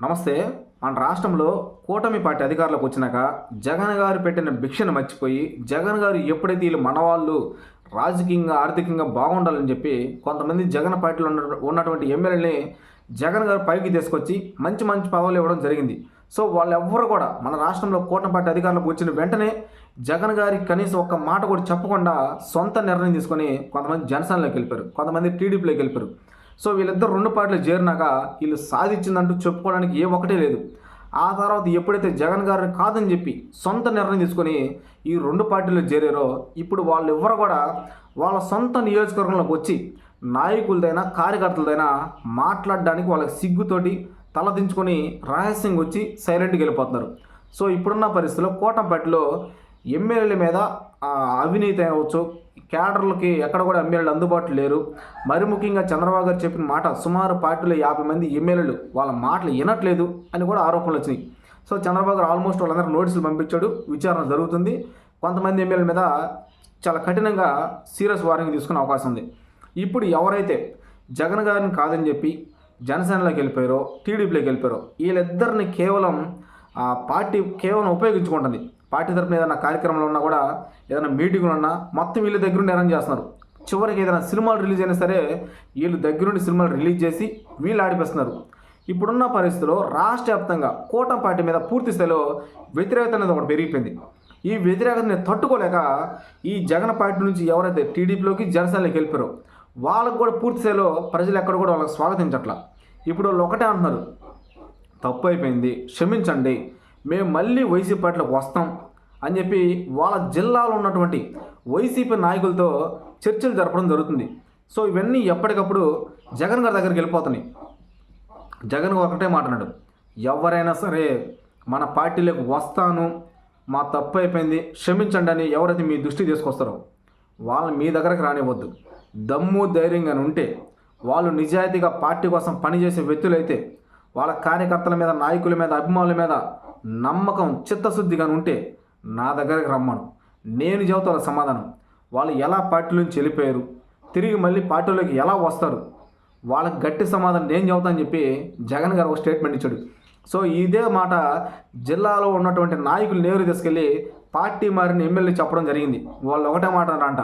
నమస్తే మన రాష్ట్రంలో కూటమి పార్టీ అధికారులకు వచ్చినాక జగన్ గారు పెట్టిన భిక్షను మర్చిపోయి జగన్ గారు ఎప్పుడైతే వీళ్ళు మనవాళ్ళు రాజకీయంగా ఆర్థికంగా బాగుండాలని చెప్పి కొంతమంది జగన్ పార్టీలో ఉన్న ఉన్నటువంటి ఎమ్మెల్యేని జగన్ గారు పైకి తీసుకొచ్చి మంచి మంచి పదవులు ఇవ్వడం జరిగింది. సో వాళ్ళెవ్వరు కూడా మన రాష్ట్రంలో కూటమి పార్టీ అధికారులకు వచ్చిన వెంటనే జగన్ గారికి కనీసం ఒక్క మాట కూడా చెప్పకుండా సొంత నిర్ణయం తీసుకొని కొంతమంది జనసేనలోకి వెళ్ళిపోయారు. కొంతమంది టీడీపీలోకి వెళ్ళిపోయారు. సో వీళ్ళిద్దరు రెండు పార్టీలు చేరినాక వీళ్ళు సాధించిందంటూ చెప్పుకోవడానికి ఏ ఒక్కటే లేదు. ఆ తర్వాత ఎప్పుడైతే జగన్ గారిని కాదని చెప్పి సొంత నిర్ణయం తీసుకొని ఈ రెండు పార్టీలు చేరారో ఇప్పుడు వాళ్ళు ఎవరు కూడా వాళ్ళ సొంత నియోజకవర్గంలోకి వచ్చి నాయకులదైనా కార్యకర్తలదైనా మాట్లాడడానికి వాళ్ళకి సిగ్గుతోటి తలదించుకొని రహస్యంగా వచ్చి సైలెంట్గా వెళ్ళిపోతున్నారు. సో ఇప్పుడున్న పరిస్థితుల్లో కోటంపేటలో ఎమ్మెల్యేల మీద అవినీతి అయినవచ్చు క్యాడర్లకి ఎక్కడ కూడా ఎమ్మెల్యేలు అందుబాటులో లేరు. మరి ముఖ్యంగా చంద్రబాబు గారు చెప్పిన మాట సుమారు పార్టీలో యాభై మంది ఎమ్మెల్యేలు వాళ్ళ మాటలు వినట్లేదు అని కూడా ఆరోపణలు వచ్చినాయి. సో చంద్రబాబు గారు ఆల్మోస్ట్ వాళ్ళందరూ నోటీసులు పంపించాడు విచారణ జరుగుతుంది. కొంతమంది ఎమ్మెల్యేల మీద చాలా కఠినంగా సీరియస్ వార్నింగ్ తీసుకునే అవకాశం ఉంది. ఇప్పుడు ఎవరైతే జగన్ గారిని కాదని చెప్పి జనసేనలోకి వెళ్ళిపోయారో టీడీపీలోకి వెళ్ళిపోయారో వీళ్ళిద్దరిని కేవలం ఆ పార్టీ కేవలం ఉపయోగించుకుంటుంది. పార్టీ తరపున ఏదైనా కార్యక్రమాలు ఉన్నా కూడా ఏదైనా మీటింగ్లు ఉన్నా మొత్తం వీళ్ళ దగ్గరుండి అరేంజ్ చేస్తున్నారు. చివరికి ఏదైనా సినిమాలు రిలీజ్ అయినా సరే వీళ్ళు దగ్గరుండి సినిమాలు రిలీజ్ చేసి వీళ్ళు ఆడిపిస్తున్నారు. ఇప్పుడున్న పరిస్థితుల్లో రాష్ట్ర వ్యాప్తంగా కూటమి పార్టీ మీద పూర్తి స్థాయిలో వ్యతిరేకత అనేది ఒకటి పెరిగిపోయింది. ఈ వ్యతిరేకతని తట్టుకోలేక ఈ జగన్ పార్టీ నుంచి ఎవరైతే టీడీపీలోకి జనసేనలోకి వెళ్ళిపోయారో వాళ్ళకు కూడా పూర్తి స్థాయిలో ప్రజలు ఎక్కడ కూడా వాళ్ళకి స్వాగతించట్లా. ఇప్పుడు వాళ్ళు ఒకటే అంటున్నారు. తప్పు అయిపోయింది క్షమించండి మేము మళ్ళీ వైసీపీ పార్టీలోకి వస్తాం అని చెప్పి వాళ్ళ జిల్లాలో ఉన్నటువంటి వైసీపీ నాయకులతో చర్చలు జరపడం జరుగుతుంది. సో ఇవన్నీ ఎప్పటికప్పుడు జగన్ గారి దగ్గరికి వెళ్ళిపోతున్నాయి. జగన్ ఒకటే మాట్లాడు ఎవరైనా సరే మన పార్టీలోకి వస్తాను మా తప్పు అయిపోయింది క్షమించండి అని ఎవరైతే మీ దృష్టికి తీసుకొస్తారో వాళ్ళని మీ దగ్గరకు రానివ్వద్దు. దమ్ము ధైర్యంగా ఉంటే వాళ్ళు నిజాయితీగా పార్టీ కోసం పనిచేసే వ్యక్తులైతే వాళ్ళ కార్యకర్తల మీద నాయకుల మీద అభిమానుల మీద నమ్మకం చిత్తశుద్ధిగా ఉంటే నా దగ్గరకు రమ్మను. నేను చెబుతాను సమాధానం. వాళ్ళు ఎలా పార్టీ నుంచి వెళ్ళిపోయారు తిరిగి మళ్ళీ పార్టీలోకి ఎలా వస్తారు వాళ్ళకి గట్టి సమాధానం నేను చెబుతానని చెప్పి జగన్ గారు ఒక స్టేట్మెంట్ ఇచ్చాడు. సో ఇదే మాట జిల్లాలో ఉన్నటువంటి నాయకులు నేరు తీసుకెళ్ళి పార్టీ మారిన ఎమ్మెల్యే చెప్పడం జరిగింది. వాళ్ళు ఒకటే మాట అంట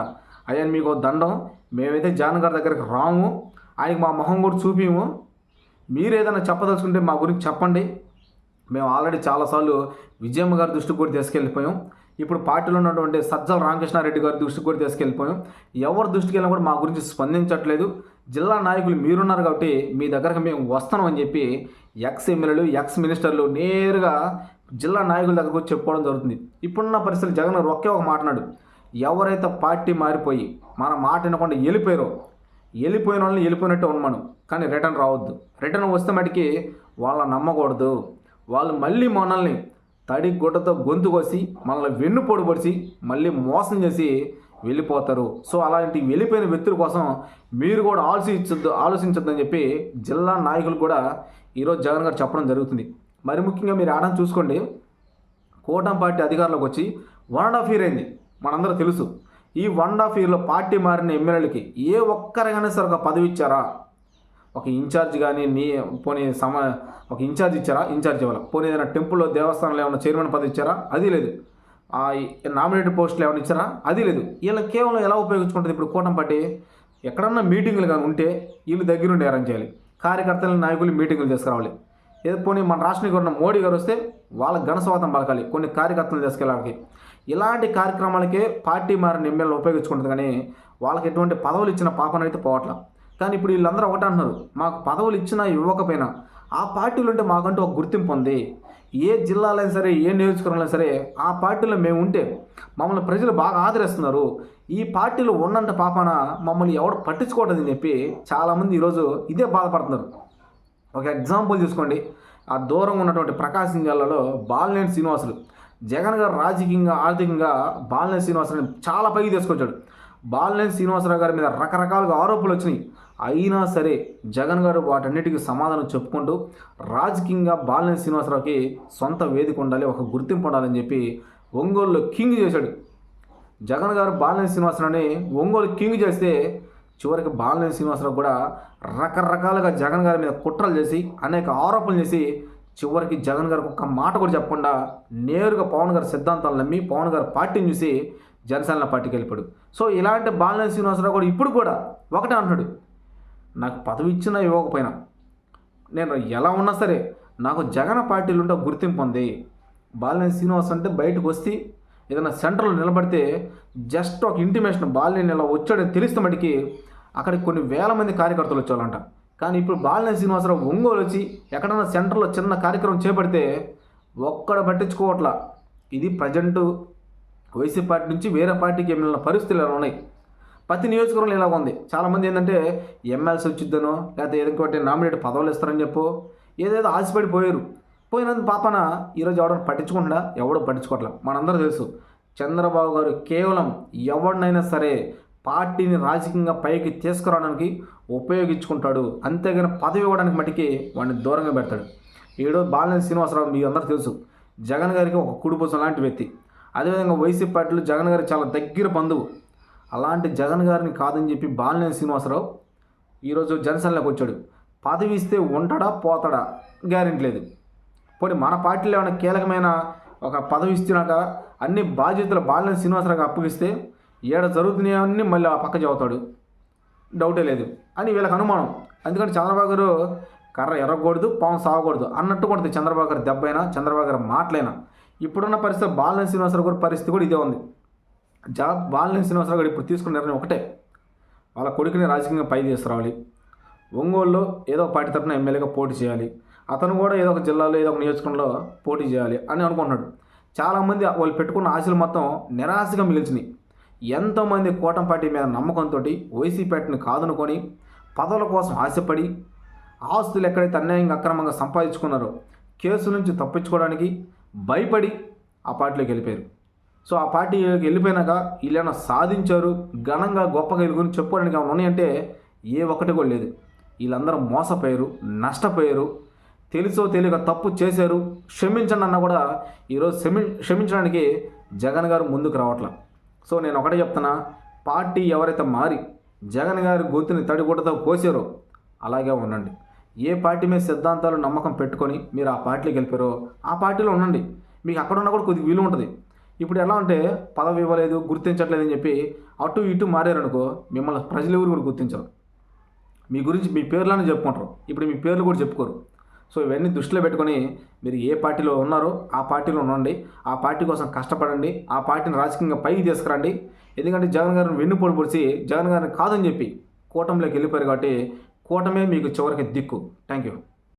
అయ్యా మీకు దండం మేమైతే జగన్ గారి దగ్గరికి రాము ఆయనకి మా మొహం కూడా చూపిము మీరు ఏదైనా చెప్పదలుచుకుంటే మా గురించి చెప్పండి. మేము ఆల్రెడీ చాలాసార్లు విజయమ్మ గారి దృష్టికి కూడా తీసుకెళ్ళిపోయాం. ఇప్పుడు పార్టీలో ఉన్నటువంటి సజ్జల రామకృష్ణారెడ్డి గారి దృష్టికి కూడా తీసుకెళ్ళిపోయాం. ఎవరి దృష్టికి వెళ్ళినా కూడా మా గురించి స్పందించట్లేదు. జిల్లా నాయకులు మీరున్నారు కాబట్టి మీ దగ్గరకు మేము వస్తాం అని చెప్పి ఎక్స్ ఎమ్మెల్యేలు ఎక్స్ మినిస్టర్లు నేరుగా జిల్లా నాయకుల దగ్గరకు వచ్చి చెప్పుకోవడం జరుగుతుంది. ఇప్పుడున్న పరిస్థితులు జగన్ ఒకే ఒక మాట్లాడు ఎవరైతే పార్టీ మారిపోయి మన మాట వినకుండా వెళ్ళిపోయారో వెళ్ళిపోయిన వాళ్ళని వెళ్ళిపోయినట్టు ఉన్నాను. కానీ రిటర్న్ రావద్దు. రిటర్న్ వస్తే మటుకి వాళ్ళని నమ్మకూడదు. వాళ్ళు మళ్ళీ మనల్ని తడి గుడ్డతో గొంతు కోసి మనల్ని వెన్ను పొడిపడిచి మళ్ళీ మోసం చేసి వెళ్ళిపోతారు. సో అలాంటి వెళ్ళిపోయిన వ్యక్తుల కోసం మీరు కూడా ఆలోచించద్దు ఆలోచించొద్దని చెప్పి జిల్లా నాయకులు కూడా ఈరోజు జగన్ గారు చెప్పడం జరుగుతుంది. మరి ముఖ్యంగా మీరు ఆడని చూసుకోండి. కూటమి పార్టీ అధికారంలోకి వచ్చి వన్ అండ్ హాఫ్ ఇయర్ అయింది. మనందరూ తెలుసు. ఈ వన్ ఆఫ్ హాఫ్ ఇయర్లో పార్టీ మారిన ఎమ్మెల్యేలకి ఏ ఒక్కరికైనా సరే ఒక పదవి ఇచ్చారా? ఒక ఇన్ఛార్జ్ కానీ నీ పోనీ సమ ఒక ఇన్ఛార్జ్ ఇచ్చారా? ఇన్ఛార్జ్ ఇవ్వాలి పోనీ ఏదైనా టెంపుల్లో దేవస్థానంలో ఏమైనా చైర్మన్ పదవి ఇచ్చారా? అది లేదు. ఆ నామినేటెడ్ పోస్టులు ఏమైనా ఇచ్చారా? అది లేదు. వీళ్ళ కేవలం ఎలా ఉపయోగించుకుంటుంది ఇప్పుడు కూటమి పార్టీ? ఎక్కడన్నా మీటింగ్లు కానీ ఉంటే వీళ్ళు దగ్గరుండి అరేంజ్ చేయాలి. కార్యకర్తల నాయకులు మీటింగులు తీసుకురావాలి. ఏదో పోనీ మన రాష్ట్రానికి ఉన్న మోడీ గారు వస్తే వాళ్ళ ఘనస్వాతం పలకాలి. కొన్ని కార్యకర్తలు తీసుకెళ్ళడానికి. ఇలాంటి కార్యక్రమాలకే పార్టీ మారిన ఎమ్మెల్యేలు ఉపయోగించుకుంటుంది కానీ వాళ్ళకి ఎటువంటి పదవులు ఇచ్చిన పాపన అయితే పోవట్లా. కానీ ఇప్పుడు వీళ్ళందరూ ఒకటి అంటున్నారు. మాకు పదవులు ఇచ్చినా ఇవ్వకపోయినా ఆ పార్టీలు ఉంటే మాకంటూ ఒక గుర్తింపు ఉంది. ఏ జిల్లాలో అయినా సరే ఏ నియోజకవర్గంలో సరే ఆ పార్టీలో మేము ఉంటే మమ్మల్ని ప్రజలు బాగా ఆదరిస్తున్నారు. ఈ పార్టీలు ఉన్నంత పాపన మమ్మల్ని ఎవడు పట్టించుకోవట్లేదని చెప్పి చాలామంది ఈరోజు ఇదే బాధపడుతున్నారు. ఒక ఎగ్జాంపుల్ చూసుకోండి. ఆ దూరంగా ఉన్నటువంటి ప్రకాశం జిల్లాలో బాలినేని శ్రీనివాసులు. జగన్ గారు రాజకీయంగా ఆర్థికంగా బాలినేని శ్రీనివాసుని చాలా పైకి తీసుకొచ్చాడు. బాలినేని శ్రీనివాసరావు గారి మీద రకరకాలుగా ఆరోపణలు వచ్చినాయి. అయినా సరే జగన్ గారు వాటన్నిటికీ సమాధానం చెప్పుకుంటూ రాజకీయంగా బాలినేని శ్రీనివాసరావుకి సొంత వేదిక ఉండాలి ఒక గుర్తింపు ఉండాలని చెప్పి ఒంగోలులో కింగ్ చేశాడు. జగన్ గారు బాలినేని శ్రీనివాసరావుని ఒంగోలు కింగ్ చేస్తే చివరికి బాలనేని శ్రీనివాసరావు కూడా రకరకాలుగా జగన్ గారి మీద కుట్రలు చేసి అనేక ఆరోపణలు చేసి చివరికి జగన్ గారికి ఒక్క మాట కూడా చెప్పకుండా నేరుగా పవన్ గారి సిద్ధాంతాలు నమ్మి పవన్ గారి పార్టీని చూసి జనసేన పార్టీకి వెళ్ళిపోయాడు. సో ఇలాంటి బాలనేని శ్రీనివాసరావు కూడా ఇప్పుడు కూడా ఒకటే అంటున్నాడు. నాకు పదవి ఇచ్చినా ఇవ్వకపోయినా నేను ఎలా ఉన్నా సరే నాకు జగన్ పార్టీలు ఉంటే గుర్తింపు ఉంది. బాలినేని శ్రీనివాస్ అంటే బయటకు వస్తే ఏదైనా సెంటర్లో నిలబడితే జస్ట్ ఒక ఇంటిమేషన్ బాలినేని ఇలా వచ్చాడని తెలిస్తే మటుకి అక్కడికి కొన్ని వేల మంది కార్యకర్తలు వచ్చేవాళ్ళంట. కానీ ఇప్పుడు బాలినేని శ్రీనివాసరావు ఒంగోలు వచ్చి ఎక్కడైనా సెంటర్లో చిన్న కార్యక్రమం చేపడితే ఒక్కడ పట్టించుకోవట్లా. ఇది ప్రజెంట్ వైసీపీ పార్టీ నుంచి వేరే పార్టీకి వెళ్ళిన పరిస్థితులు ఇలా ఉన్నాయి? ప్రతి నియోజకవర్గంలో ఇలా ఉంది. చాలామంది ఏంటంటే ఎమ్మెల్సీ వచ్చిద్దనో లేకపోతే ఏదో నామినేట్ పదవులు ఇస్తారని చెప్పు ఏదేదో ఆశపడి పోయారు. పోయినందుకు పాపన ఈరోజు ఎవడో పట్టించుకుంటున్నా ఎవడో పట్టించుకోవట్లే. మనందరూ తెలుసు చంద్రబాబు గారు కేవలం ఎవరినైనా సరే పార్టీని రాజకీయంగా పైకి తీసుకురావడానికి ఉపయోగించుకుంటాడు. అంతేగాని పదవి ఇవ్వడానికి మటుకి వాడిని దూరంగా పెడతాడు. ఈడో బాలినేని శ్రీనివాసరావు మీ అందరూ తెలుసు. జగన్ గారికి ఒక కుడిపోసం లాంటి వ్యక్తి. అదేవిధంగా వైసీపీ పార్టీలో జగన్ గారికి చాలా దగ్గర బంధువు. అలాంటి జగన్ గారిని కాదని చెప్పి బాలినేని శ్రీనివాసరావు ఈరోజు జనసేనలోకి వచ్చాడు. పదవి ఇస్తే ఉంటాడా పోతాడా? గ్యారెంటీ లేదు. పోనీ మన పార్టీలో ఏమైనా కీలకమైన ఒక పదవి ఇస్తున్నాక అన్ని బాధ్యతలు బాలినేని శ్రీనివాసరావుకి అప్పగిస్తే ఏడ జరుగుతున్నాయని మళ్ళీ ఆ పక్క చదువుతాడు. డౌటే లేదు. అని వీళ్ళకి అనుమానం. ఎందుకంటే చంద్రబాబు గారు కర్ర ఎరగకూడదు పాము సాగకూడదు అన్నట్టు కొడుతుంది చంద్రబాబు గారి దెబ్బైనా చంద్రబాబు గారి మాటలైనా. ఇప్పుడున్న పరిస్థితి బాలినేని శ్రీనివాసరావు గారి పరిస్థితి కూడా ఇదే ఉంది. జా బాలినేని శ్రీనివాసరావు గారు ఇప్పుడు తీసుకున్న నిర్ణయం ఒకటే. వాళ్ళ కొడుకుని రాజకీయంగా పై తీసుకురావాలి. ఒంగోలులో ఏదో ఒక పార్టీ తరఫున ఎమ్మెల్యేగా పోటీ చేయాలి. అతను కూడా ఏదో ఒక జిల్లాలో ఏదో ఒక నియోజకవర్గంలో పోటీ చేయాలి అని అనుకుంటున్నాడు. చాలామంది వాళ్ళు పెట్టుకున్న ఆశలు మొత్తం నిరాశగా మిగిల్చినాయి. ఎంతోమంది కూటమి పార్టీ మీద నమ్మకంతో వైసీపీ కాదనుకొని పదవుల కోసం ఆశపడి ఆస్తులు ఎక్కడైతే అన్యాయంగా అక్రమంగా సంపాదించుకున్నారో కేసు నుంచి తప్పించుకోవడానికి భయపడి ఆ పార్టీలోకి వెళ్ళిపోయారు. సో ఆ పార్టీకి వెళ్ళిపోయినాక వీళ్ళైనా సాధించారు? ఘనంగా గొప్పగా వెలుగుని చెప్పుకోవడానికి ఏమైనా ఉన్నాయంటే ఏ ఒక్కటి కూడా లేదు. వీళ్ళందరూ మోసపోయారు నష్టపోయారు తెలుసో తెలియక తప్పు చేశారు. క్షమించండి అన్నా కూడా ఈరోజు క్షమి క్షమించడానికి జగన్ గారు ముందుకు రావట్లేదు సో నేను ఒకటే చెప్తున్నా పార్టీ ఎవరైతే మారి జగన్ గారి గొంతుని తడిగుడ్డతో కోసారో అలాగే ఉండండి. ఏ పార్టీ మీద సిద్ధాంతాలు నమ్మకం పెట్టుకొని మీరు ఆ పార్టీలో వెళ్ళిపోయారో ఆ పార్టీలో ఉండండి. మీకు అక్కడ ఉన్నా కూడా కొద్దిగా విలువ ఉంటుంది. ఇప్పుడు ఎలా అంటే పదవి ఇవ్వలేదు గుర్తించట్లేదని చెప్పి అటు ఇటు మారారనుకో మిమ్మల్ని ప్రజలు ఎవరు కూడా గుర్తించరు. మీ గురించి మీ పేర్లను చెప్పుకుంటారు. ఇప్పుడు మీ పేర్లు కూడా చెప్పుకోరు. సో ఇవన్నీ దృష్టిలో పెట్టుకొని మీరు ఏ పార్టీలో ఉన్నారో ఆ పార్టీలో ఉండండి. ఆ పార్టీ కోసం కష్టపడండి. ఆ పార్టీని రాజకీయంగా పైకి తీసుకురండి. ఎందుకంటే జగన్ గారిని వెన్నుపోటు పొడిచి జగన్ గారిని కాదని చెప్పి కూటమిలోకి వెళ్ళిపోయారు కాబట్టి కూటమే మీకు చివరికి దిక్కు. Thank you.